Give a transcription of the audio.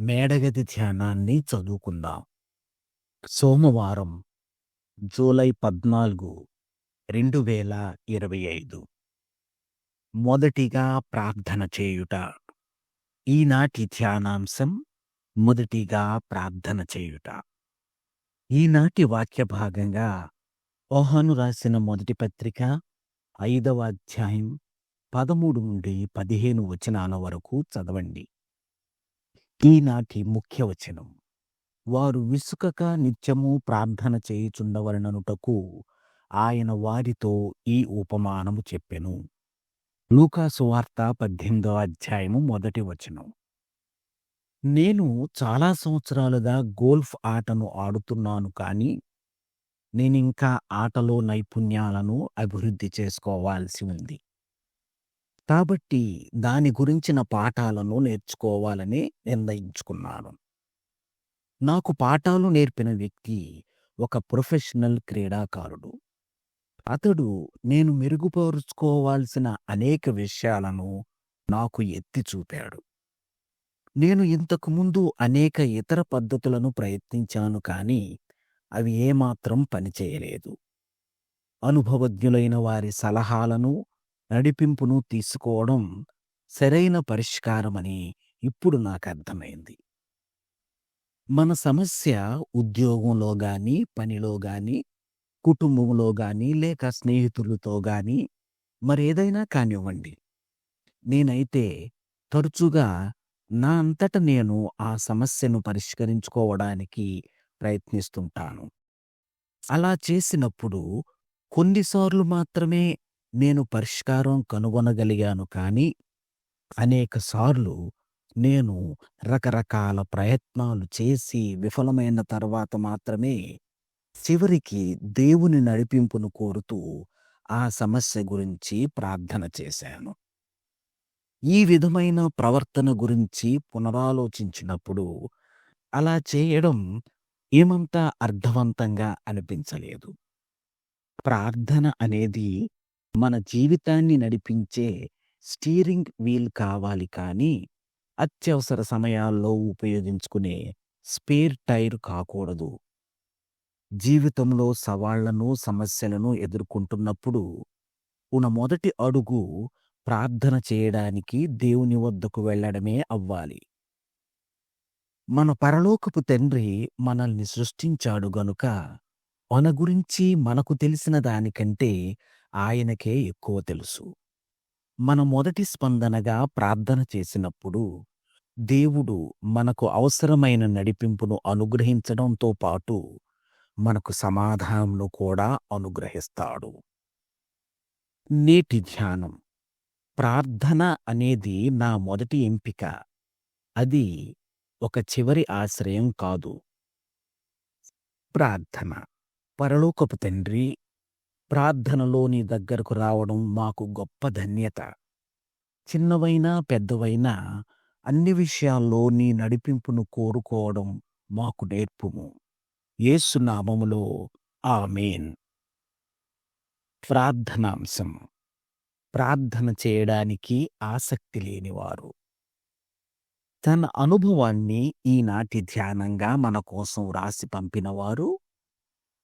మేడగది ధ్యానాన్ని చదువుకుందాం. సోమవారం జూలై పద్నాలుగు రెండు వేల ఇరవై ఐదు. మొదటిగా ప్రార్థన చేయుట. ఈనాటి ధ్యానాంశం మొదటిగా ప్రార్థన చేయుట. ఈనాటి వాక్య భాగంగా ఓహాను రాసిన మొదటి పత్రిక ఐదవ అధ్యాయం పదమూడు నుండి పదిహేను వచనాల వరకు చదవండి. ఈనాటి ముఖ్య వచనం. వారు విసుకక నిత్యము ప్రార్థన చేయుచుండవలననుటకు ఆయన వారితో ఈ ఉపమానము చెప్పెను. లూకాసు వార్త అధ్యాయము మొదటి వచనం. నేను చాలా సంవత్సరాలుగా గోల్ఫ్ ఆటను ఆడుతున్నాను కానీ నేనింకా ఆటలో నైపుణ్యాలను అభివృద్ధి చేసుకోవాల్సి ఉంది. కాబట్టి దాని గురించిన పాఠాలను నేర్చుకోవాలని నిర్ణయించుకున్నాను. నాకు పాఠాలు నేర్పిన వ్యక్తి ఒక ప్రొఫెషనల్ క్రీడాకారుడు. అతడు నేను మెరుగుపరుచుకోవాల్సిన అనేక విషయాలను నాకు ఎత్తి చూపాడు. నేను ఇంతకుముందు అనేక ఇతర పద్ధతులను ప్రయత్నించాను కానీ అవి ఏమాత్రం పనిచేయలేదు. అనుభవజ్ఞులైన వారి సలహాలను నడిపింపును తీసుకోవడం సరైన పరిష్కారమని ఇప్పుడు నాకు అర్థమైంది మన సమస్య ఉద్యోగంలో కానీ పనిలో కానీ కుటుంబంలో కానీ లేక స్నేహితులతో కానీ మరేదైనా కానివ్వండి. నేనైతే తరచుగా నా అంతట నేను ఆ సమస్యను పరిష్కరించుకోవడానికి ప్రయత్నిస్తుంటాను. అలా చేసినప్పుడు కొన్నిసార్లు మాత్రమే నేను పరిష్కారం కనుగొనగలిగాను కానీ అనేకసార్లు నేను రకరకాల ప్రయత్నాలు చేసి విఫలమైన తర్వాత మాత్రమే చివరికి దేవుని నడిపింపును కోరుతూ ఆ సమస్య గురించి ప్రార్థన చేశాను. ఈ విధమైన ప్రవర్తన గురించి పునరాలోచించినప్పుడు అలా చేయడం ఏమంతా అర్థవంతంగా అనిపించలేదు. ప్రార్థన అనేది మన జీవితాన్ని నడిపించే స్టీరింగ్ వీల్ కావాలి కానీ అత్యవసర సమయాల్లో ఉపయోగించుకునే స్పేర్ టైర్ కాకూడదు. జీవితంలో సవాళ్ళను సమస్యలను ఎదుర్కొంటున్నప్పుడు ఉన్న మొదటి అడుగు ప్రార్థన చేయడానికి దేవుని వద్దకు వెళ్ళడమే అవ్వాలి. మన పరలోకపు తండ్రి మనల్ని సృష్టించాడు గనుక మన గురించి మనకు తెలిసిన దానికంటే ఆయనకే ఎక్కువ తెలుసు. మన మొదటి స్పందనగా ప్రార్థన చేసినప్పుడు దేవుడు మనకు అవసరమైన నడిపింపును అనుగ్రహించడంతో పాటు మనకు సమాధానంను కూడా అనుగ్రహిస్తాడు. నేటి ధ్యానం. ప్రార్థన అనేది నా మొదటి ఎంపిక. అది ఒక చివరి ఆశ్రయం కాదు. ప్రార్థన. పరలోకపు తండ్రి ప్రార్థనలో నీ దగ్గరకు రావడం మాకు గొప్ప ధన్యత. చిన్నవైనా పెద్దవైనా అన్ని విషయాల్లో నీ నడిపింపును కోరుకోవడం మాకు నేర్పుము. ఏసునామములో ఆమెన్. ప్రార్థనాంశం. ప్రార్థన చేయడానికి ఆసక్తి లేనివారు. తన అనుభవాన్ని ఈనాటి ధ్యానంగా మన కోసం వ్రాసి పంపినవారు